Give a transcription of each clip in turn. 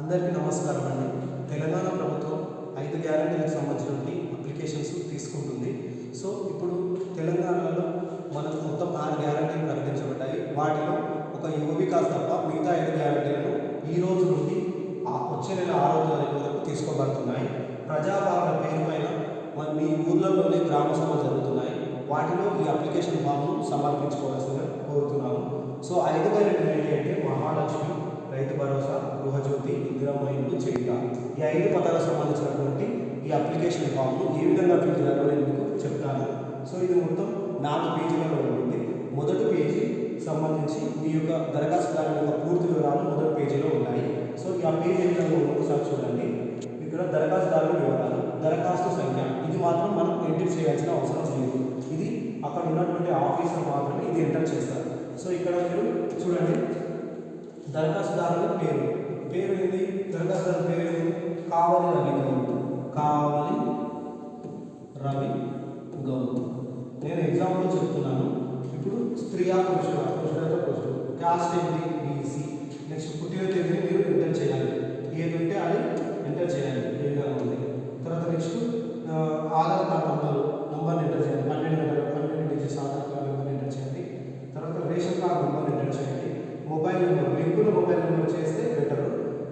అందరికీ నమస్కారం అండి. తెలంగాణ ప్రభుత్వం ఐదు గ్యారంటీలకు సంబంధించినటువంటి అప్లికేషన్స్ తీసుకుంటుంది. సో ఇప్పుడు తెలంగాణలో మనకు మొత్తం ఆరు గ్యారంటీలు ప్రకటించబడ్డాయి. వాటిలో ఒక యువ వికాస్ తప్ప మిగతా ఐదు గ్యారంటీలను ఈ రోజు నుండి వచ్చే నెల ఆరో తారీఖు వరకు తీసుకోబడుతున్నాయి. ప్రజాపాలన పేరు పైన మీ ఊర్లలోనే గ్రామ సభలు జరుగుతున్నాయి. వాటిలో ఈ అప్లికేషన్ ఫామ్ను సమర్పించుకోవాల్సిందని కోరుతున్నాము. సో ఐదు గ్యారెంటీలు ఏంటి అంటే మహాలక్ష్మి భరోసా గృహజ్యోతి ఇందిరమ్మ ఇల్లు చేయుట. ఈ ఐదు పదాలకు సంబంధించినటువంటి ఈ అప్లికేషన్ ఫామ్ను ఏ విధంగా ఫిల్ చేయాలో నేను మీకు చెప్తాను. సో ఇది మొత్తం నాలుగు పేజీలలో ఉంటుంది. మొదటి పేజీ సంబంధించి మీ యొక్క దరఖాస్తుదారు యొక్క పూర్తి వివరాలు మొదటి పేజీలో ఉన్నాయి. సో ఈ ఆ పేజీ విధంగా ఒకసారి చూడండి. ఇక్కడ దరఖాస్తుదారుల వివరాలు దరఖాస్తు సంఖ్య ఇది మాత్రం మనం ఎంటర్ చేయాల్సిన అవసరం లేదు. ఇది అక్కడ ఉన్నటువంటి ఆఫీసర్ మాత్రమే ఇది ఎంటర్ చేస్తారు. సో ఇక్కడ మీరు చూడండి. దరఖాస్తుదారుల పేరు. పేరు ఏంటి దరఖాస్తుదారు పేరు ఏంటి కావలి రవి గౌతమ్ కావలి రవి గౌతమ్ నేను ఎగ్జాంపుల్ చెప్తున్నాను. ఇప్పుడు స్త్రీయా పురుషుల పురుషులతో పురుషుడు కాస్ట్ ఏంటి? బీసీ నెక్స్ట్ పుట్టిన తేదీని మీరు ఎంటర్ చేయాలి. ఏది ఉంటే అది ఎంటర్ చేయాలి. ఏ విధంగా ఉంది? తర్వాత నెక్స్ట్ ఆధార్ కార్డు నంబర్ నంబర్ని ఎంటర్ చేయాలి. పన్నెండు నెంబర్ పన్నెండు digits Aadhaar card number enter చేయండి తర్వాత రేషన్ కార్డ్ నెంబర్ ఎంటర్ చేయండి మొబైల్ నెంబర్ లింకుల మొబైల్ నెంబర్ చేస్తే బెటర్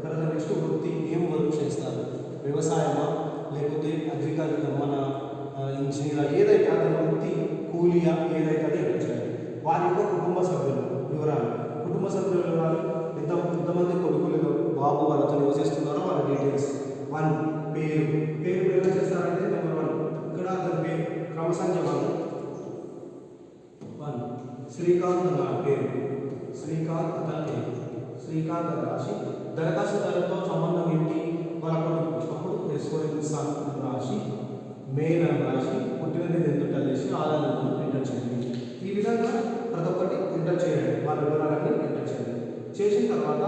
తర్వాత నెక్స్ట్ వృత్తి ఏం వర్క్ చేస్తారు? వ్యవసాయమా? లేకపోతే అగ్రికల్చర్ మన ఇంజనీర్ ఏదైతే అతని వృత్తి కూలియా? ఏదైతే అది ఎంటర్ చేయాలి. వారి యొక్క కుటుంబ సభ్యులు వివరాలు. కుటుంబ సభ్యుల వివరాలు ఎంత ఎంతమంది కొడుకులు బాబు వాళ్ళతో నివసిస్తున్నారో వాళ్ళ డీటెయిల్స్ వన్ పేరు. పేరు ఎలా చేస్తారంటే నెంబర్ వన్ ఇక్కడ అతని పేరు క్రమసంఖ్య వన్ వన్ శ్రీకాంత్ నా పేరు. శ్రీకాంత్ అతని శ్రీకాంత్ అని రాసి దరఖాస్తుదారుతో సంబంధం ఏంటి? వాళ్ళ అప్పుడు ఎస్ఓఎన్ అని రాసి మెయిన్ అని రాసి పుట్టిన తేదీ చేసి ఆధార్ ఎంటర్ చేయండి ఈ విధంగా ప్రతి ఒక్కటి ఎంటర్ చేయండి వాళ్ళ వివరాలన్నీ ఎంటర్ చేయండి చేసిన తర్వాత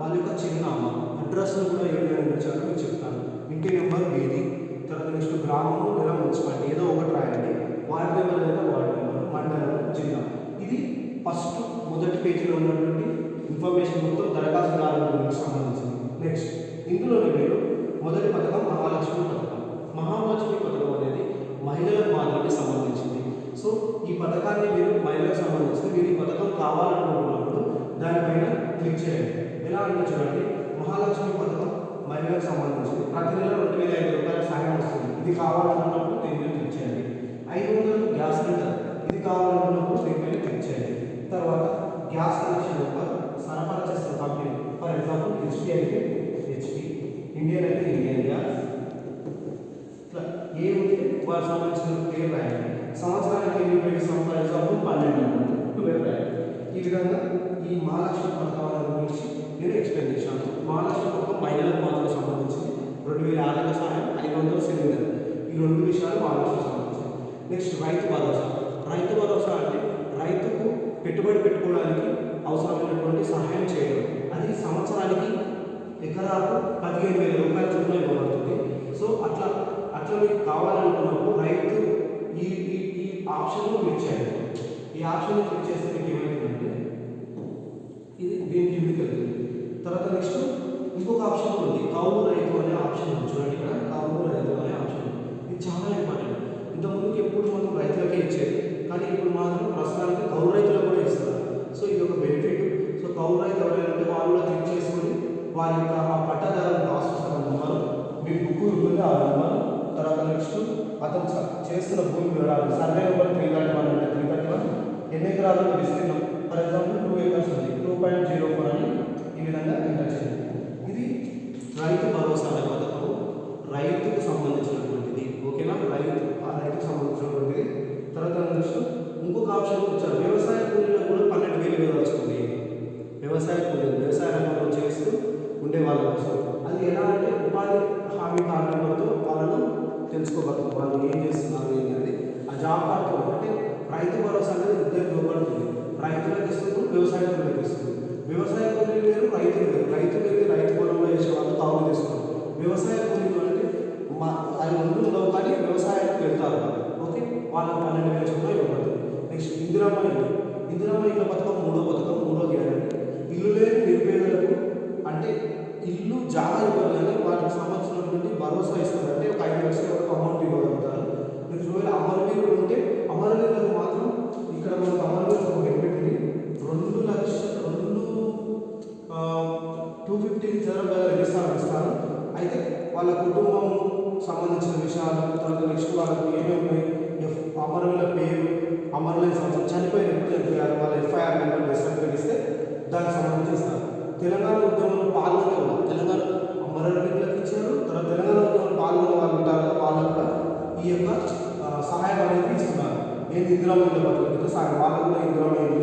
వాళ్ళ యొక్క చిరునామా అడ్రస్ కూడా ఏ విధంగా మీకు చెప్తాను. ఇంటి నెంబర్ వీధి తర్వాత నెక్స్ట్ గ్రామము లేదా మున్సిపాలిటీ ఏదో ఒకటి రాయండి. వార్డు నెంబర్ లేదా వార్డు నెంబర్ మండలం జిల్లా ఇది ఫస్ట్ మొదటి పేజీలో ఉన్నటువంటి ఇన్ఫర్మేషన్ మొత్తం దరఖాస్తుదారుల గురించి సంబంధించింది. నెక్స్ట్ ఇందులోనే మీరు మొదటి పథకం మహాలక్ష్మి పథకం. మహాలక్ష్మి పథకం అనేది మహిళలకు మాత్రమే సంబంధించింది. సో ఈ పథకాన్ని మీరు మహిళలకు సంబంధించింది. మీరు ఈ పథకం కావాలనుకుంటున్నప్పుడు దానిపైన క్లిక్ చేయండి. ఎలా అంటే చూడండి. మహాలక్ష్మి పథకం మహిళలకు సంబంధించింది. ప్రతి నెల రెండు వేల ఐదు రూపాయల సహాయం వస్తుంది. ఇది కావాలనుకున్నప్పుడు దీని మీద క్లిక్ చేయండి. ఐదు వందలు గ్యాస్ సిలిండర్ ఇది కావాలనుకున్నప్పుడు దీని మీద క్లిక్ చేయండి తర్వాత గ్యాస్ కనెక్షన్ నెంబర్ సరఫరా చేస్తున్న కంపెనీ ఫర్ ఎగ్జాంపుల్ హెచ్పి అయితే హెచ్పి ఇండియన్ అయితే ఇండియన్ గ్యాస్ ఇట్లా ఏ సంవత్సరం సంబంధించిన పేరు సంవత్సరానికి ఎన్ని పేరు ఫర్ పన్నెండు ట్వెల్వ్ ఈ విధంగా ఈ మహాలక్ష్మి పథకాల గురించి నేను ఎక్స్ప్లెయిన్ చేశాను. మహాలక్ష్మి పథకం మహిళలకు మాత్రం సంబంధించింది. రెండు వేల ఆర్థిక సహాయం ఐదు వందల సిలిండర్. ఈ రెండు విషయాలు మహాలక్ష్మి సంబంధించింది. నెక్స్ట్ రైతు భరోసా. రైతు భరోసా అంటే రైతుకు పెట్టుబడి పెట్టుకోవడానికి అవసరమైనటువంటి సహాయం చేయడం. అది సంవత్సరానికి ఎకరాకు పదిహేను వేల రూపాయల చొప్పున ఇవ్వబడుతుంది. సో అట్లా అట్లా మీకు కావాలనుకున్నప్పుడు రైతు ఈ ఈ ఈ ఆప్షన్ క్లిక్ చేయాలి. ఈ ఆప్షన్ క్లిక్ చేస్తే మీకు ఏమవుతుందంటే ఇది దీనికి ఇంటికి వెళ్తుంది తర్వాత నెక్స్ట్ ఇంకొక ఆప్షన్ ఉంది. కౌలు రైతు అనే ఆప్షన్ ఉంది. చూడండి ఇక్కడ. కౌలు రైతు అనే ఆప్షన్ ఇది చాలా ఇంపార్టెంట్ ఇంతకుముందుకు ఎప్పుడు మనం రైతులకే ఇచ్చేది కానీ ఇప్పుడు మాత్రం ప్రస్తుతానికి కౌలు రైతులకు కూడా ఇస్తారు. సో ఇది ఒక బెనిఫిట్ సో కౌలు రైతు ఎవరైనా వాళ్ళు కూడా క్లిక్ చేసుకొని వారి యొక్క ఆ పట్టాదారు ఆస్తున్న నెంబరు మీ బుక్ ఉంటుంది ఆ నెంబరు తర్వాత నెక్స్ట్ అతను చేస్తున్న భూమి వివరాలు survey number three thirty one అంటే త్రీ థర్టీ వన్ ఎన్ని ఎకరాలు విస్తీర్ణం? ఫర్ ఎగ్జాంపుల్ టూ ఏకర్స్ ఉంది. టూ పాయింట్ జీరో ఫోర్ అని ఈ విధంగా ఎంటర్ చేయండి ఇది రైతు భరోసా అనే పథకం రైతుకు సంబంధించిన వాళ్ళకి పన్నెండు వేల చొప్పున ఇవ్వబడుతుంది. నెక్స్ట్ ఇందిరమ్మ ఇల్లు. ఇందిరమ్మ ఇల్లు పథకం మూడో పథకం మూడో గ్యారెంటీ. ఇల్లు లేని నిరుపేదలకు అంటే ఇల్లు జాగా ఇవ్వరు కానీ వాటికి సంబంధించినటువంటి భరోసా ఇస్తారు. అంటే ఒక ఐదు లక్షల వరకు అమౌంట్ ఇవ్వగలుగుతారు. మీరు ఒకవేళ అమరవీరుడు ఉంటే అమరవీరులకు మాత్రం ఇక్కడ మనకు అమరవీరులకు ఒక పెట్టింది రెండు లక్ష రెండు టూ ఫిఫ్టీ జనం ఇస్తాను ఇస్తాను అయితే వాళ్ళ కుటుంబం సంబంధించిన విషయాలు తర్వాత నెక్స్ట్ వాళ్ళకి ఏమేమి ఉన్నాయి ఎఫ్- అమరుల పేరు అమరులైన సంవత్సరం చనిపోయిన ఎప్పుడు చనిపోయారు వాళ్ళ ఎఫ్ఐఆర్ నెంబర్ సర్టిఫికేట్ ఇస్తే దానికి సంబంధించి ఇస్తారు తెలంగాణ ఉద్యమంలో పాల్గొనే వాళ్ళు తెలంగాణ అమరులకు ఇచ్చారు. తర్వాత తెలంగాణ ఉద్యమంలో పాల్గొనే వాళ్ళు ఉంటారు కదా వాళ్ళకు కూడా ఈ యొక్క సహాయం అనేది ఇస్తున్నారు. నేను ఇందిరామయ్య పథకంతో సహాయం వాళ్ళకు కూడా ఇందిరామయ్యలు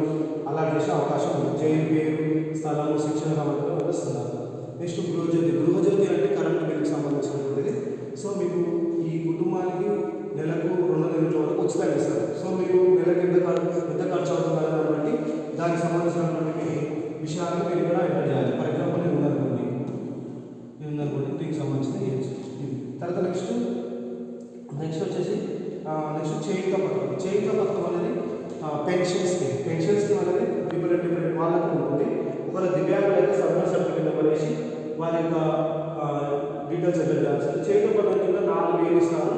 అలా చేసే అవకాశం ఉంది. జైలు పేరు స్థలము శిక్షణ వస్తున్నారు నెక్స్ట్ గృహజ్యోతి గృహ అంటే కరెంట్ బిల్కి సంబంధించినటువంటిది సో మీకు ఈ కుటుంబానికి నెలకు రెండు నెలల వరకు ఉచితంగా ఇస్తారు సో మీకు నెలకు ఎంత ఖర్చు ఎంత ఖర్చు అవుతుంది అనే దాన్ని బట్టి దానికి సంబంధించినటువంటి మీ విషయాలను మీరు కూడా ఎంటర్ చేయాలి ఫర్ ఎగ్జాంపుల్ నేను ఉందనుకోండి నేను ఉందనుకోండి దీనికి సంబంధించిన ఇది. తర్వాత నెక్స్ట్ నెక్స్ట్ వచ్చేసి నెక్స్ట్ చేయుత పథకం చేయుత పథకం అనేది పెన్షన్ స్కీమ్ పెన్షన్ స్కీమ్ అనేది డిఫరెంట్ డిఫరెంట్ వాళ్ళకు ఉంటుంది ఒకవేళ దివ్యాంగులు అయితే సర్వర్ సర్టిఫికేట్ నెంబర్ వేసి వారి యొక్క డీటెయిల్స్ ఎంటర్ చేయాల్సింది చేయుత పథకం కింద నాలుగు వేలు ఇస్తారు.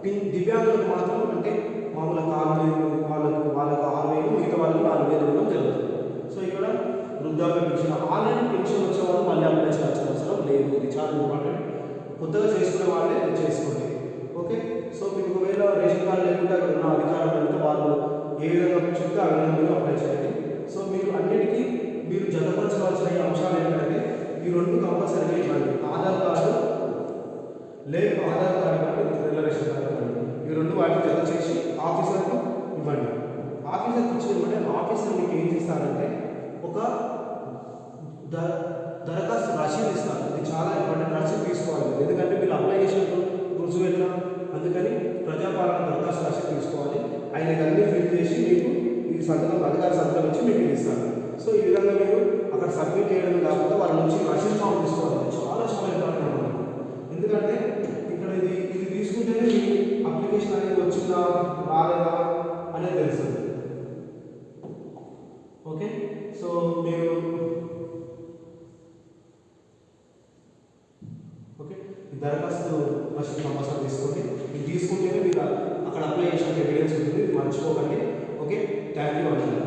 పిన్- దివ్యాంగులకు మాత్రం అంటే మామూలుగా కాలు వాళ్ళకు వాళ్ళకు ఆరు వేలు మిగతా వాళ్ళకి నాలుగు వేలు ఇవ్వడం జరుగుతుంది. సో ఇక్కడ వృద్ధాప్య పెన్షన్ ఆల్రెడీ పెన్షన్ వచ్చే వాళ్ళు మళ్ళీ అప్లై చేయాల్సిన అవసరం లేదు. ఇది చాలా ఇంపార్టెంట్. కొత్తగా చేసుకునే వాళ్ళే చేసుకోండి. ఓకే? సో మీకు ఒకవేళ రేషన్ కార్డు లేకుండా అక్కడ ఉన్న అధికారులు అంటే వాళ్ళు ఏ విధంగా చెప్తే ఆ విధంగా అప్లై చేయండి. సో మీరు అన్నిటికీ మీరు జతపరచవలసిన రెండు కంపల్సరీగా ఇవ్వండి ఆధార్ కార్డు లేదు ఆధార్ కార్డు ఇవ్వండి తెల్ల రేషన్ కార్డు ఇవ్వండి. ఈ రెండు వాటిని జత చేసి ఆఫీసర్కు ఇవ్వండి. ఆఫీసర్కి ఇచ్చిన ఇవ్వండి ఆఫీసర్ మీకు ఏం చేస్తారంటే ఒక ద దరఖాస్తు రసీదు ఇస్తారు. ఇది చాలా ఇంపార్టెంట్ రసీదు తీసుకోవాలి. ఎందుకంటే మీరు అప్లై చేసినప్పుడు రుజువు ఎట్లా అందుకని ప్రజాపాలన దరఖాస్తు రసీదు తీసుకోవాలి. ఆయన ఇవన్నీ ఫిల్ చేసి మీకు ఈ సంతకం అధికార సంతకం ఇచ్చి మీకు ఇస్తారు. సో ఈ విధంగా మీరు అక్కడ సబ్మిట్ చేయడం కాకుండా వాళ్ళ నుంచి రసీదు ఫామ్ తీసుకోవాలి. చాలా చాలా ఇంపార్టెంట్ ఎందుకంటే ఇక్కడ ఇది ఇది తీసుకుంటేనే మీ అప్లికేషన్ అనేది వచ్చిందా రాలేదా అనేది తెలుస్తుంది. ఓకే? సో మీరు ఓకే? దరఖాస్తు రసీదు కంపల్సరీ తీసుకోండి. ఇది తీసుకుంటేనే మీరు అక్కడ అప్లై చేసిన ఎవిడెన్స్ ఉంటుంది. మర్చిపోకండి. ఓకే? థ్యాంక్ యూ అంటున్నాను